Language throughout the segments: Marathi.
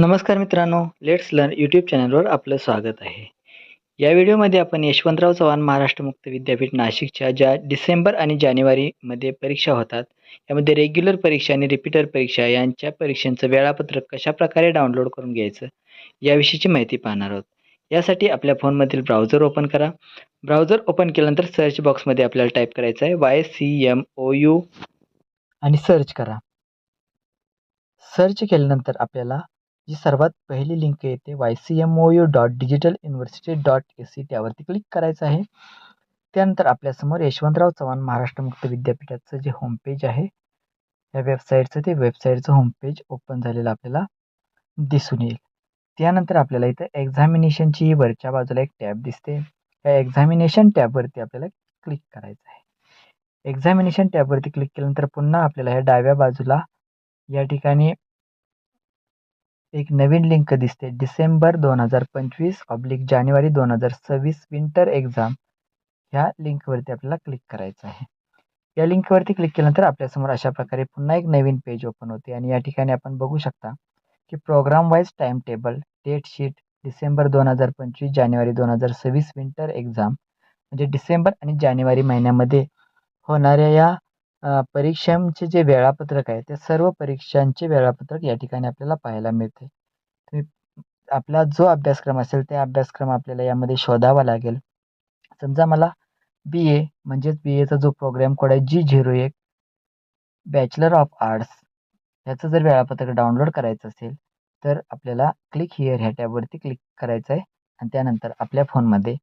नमस्कार मित्रांनो लेट्स लर्न यूट्यूब चॅनलवर आपलं स्वागत आहे. या व्हिडिओमध्ये आपण यशवंतराव चव्हाण महाराष्ट्र मुक्त विद्यापीठ नाशिकच्या ज्या डिसेंबर आणि जानेवारीमध्ये परीक्षा होतात यामध्ये रेग्युलर परीक्षा आणि रिपीटर परीक्षा यांच्या परीक्षांचं वेळापत्रक कशाप्रकारे डाउनलोड करून घ्यायचं याविषयीची माहिती पाहणार आहोत. यासाठी आपल्या फोनमधील ब्राउझर ओपन करा. ब्राउझर ओपन केल्यानंतर सर्च बॉक्समध्ये आपल्याला टाईप करायचं आहे Y C M O U आणि सर्च करा. सर्च केल्यानंतर आपल्याला जी सर्वात पहिली लिंक येते Y C M O U dot digital university dot A C त्यावरती क्लिक करायचं आहे. त्यानंतर आपल्यासमोर यशवंतराव चव्हाण महाराष्ट्र मुक्त विद्यापीठाचं जे होमपेज आहे या वेबसाईटचं ते वेबसाईटचं होमपेज ओपन झालेलं आपल्याला दिसून येईल. त्यानंतर आपल्याला इथं एक्झामिनेशनची वरच्या बाजूला एक टॅब दिसते. या एक्झामिनेशन टॅबवरती आपल्याला क्लिक करायचं आहे. एक्झामिनेशन टॅबवरती क्लिक केल्यानंतर पुन्हा आपल्याला ह्या डाव्या बाजूला या ठिकाणी एक नवीन लिंक दिसते. डिसेंबर दोन हजार पंचवीस ऑब्लिक जानेवारी दोन हजार सव्वीस विंटर एक्झाम ह्या लिंकवरती आपल्याला क्लिक करायचं आहे. या लिंकवरती क्लिक केल्यानंतर आपल्यासमोर अशा प्रकारे पुन्हा एक नवीन पेज ओपन होते. आणि या ठिकाणी आपण बघू शकता की programme wise time table date sheet December दोन हजार पंचवीस जानेवारी दोन हजार सव्वीस विंटर एक्झाम म्हणजे डिसेंबर आणि जानेवारी महिन्यामध्ये होणाऱ्या या परीक्षांचे जे वेळापत्रक आहे त्या सर्व परीक्षांचे वेळापत्रक या ठिकाणी आपल्याला पाहायला मिळते. तुम्ही आपला जो अभ्यासक्रम असेल ते अभ्यासक्रम आपल्याला यामध्ये शोधावा लागेल. समजा मला बी ए म्हणजेच बी एचा जो प्रोग्राम कोड आहे जी झिरो एक बॅचलर ऑफ आर्ट्स ह्याचं जर वेळापत्रक डाउनलोड करायचं असेल तर आपल्याला क्लिक हिअर ह्या टॅबवरती क्लिक करायचं आहे. आणि त्यानंतर आपल्या फोनमध्ये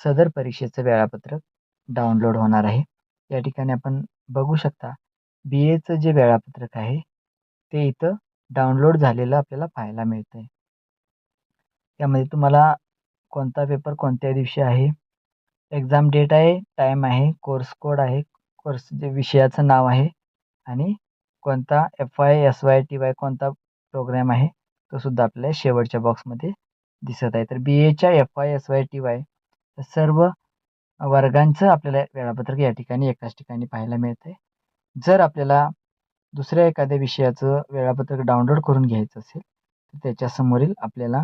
सदर परीक्षेचं वेळापत्रक डाउनलोड होणार आहे. या ठिकाणी आपण बघू शकता बी एचं जे वेळापत्रक आहे ते इथं डाउनलोड झालेलं आपल्याला पाहायला मिळतं आहे त्यामध्ये तुम्हाला कोणता पेपर कोणत्या दिवशी आहे एक्झाम डेट आहे टाईम आहे कोर्स कोड आहे कोर्स जे विषयाचं नाव आहे आणि कोणता F Y S Y T Y कोणता प्रोग्रॅम आहे तो सुद्धा आपल्याला शेवटच्या बॉक्समध्ये दिसत आहे. तर बी एच्या F Y S Y T Y सर्व वर्गांचं आपल्याला वेळापत्रक या ठिकाणी एकाच ठिकाणी पाहायला मिळतं आहे जर आपल्याला दुसऱ्या एखाद्या विषयाचं वेळापत्रक डाउनलोड करून घ्यायचं असेल तर त्याच्यासमोरील आपल्याला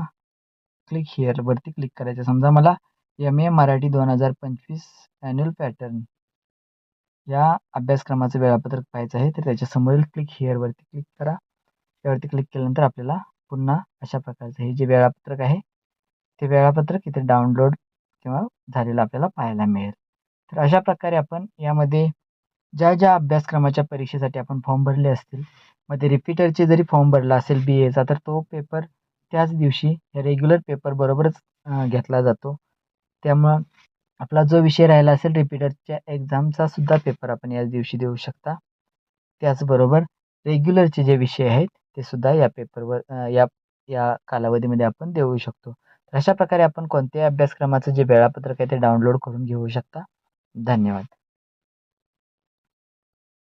क्लिक हिअरवरती क्लिक करायचं. समजा मला एम ए मराठी दोन हजार पंचवीस ॲन्युअल पॅटर्न या अभ्यासक्रमाचं वेळापत्रक पाहायचं आहे तर त्याच्यासमोरील क्लिक हिअरवरती क्लिक करा. त्यावरती क्लिक केल्यानंतर आपल्याला पुन्हा अशा प्रकारचं हे जे वेळापत्रक आहे ते वेळापत्रक इथे डाउनलोड किंवा झालेला आपल्याला पाहायला मिळेल. तर अशा प्रकारे आपण यामध्ये ज्या ज्या अभ्यासक्रमाच्या परीक्षेसाठी आपण फॉर्म भरले असतील मग ते रिपीटरचे जरी फॉर्म भरला असेल बी एचा तर तो पेपर त्याच दिवशी रेग्युलर पेपर बरोबरच घेतला जातो. त्यामुळं आपला जो विषय राहिला असेल रिपीटरच्या एक्झामचा सुद्धा पेपर आपण याच दिवशी देऊ शकता. त्याचबरोबर रेग्युलरचे जे विषय आहेत ते सुद्धा या पेपरवर या या कालावधीमध्ये आपण देऊ शकतो. अशा प्रकारे आपण कोणत्याही अभ्यासक्रमाचं जे वेळापत्रक आहे ते डाउनलोड करून घेऊ शकता. धन्यवाद.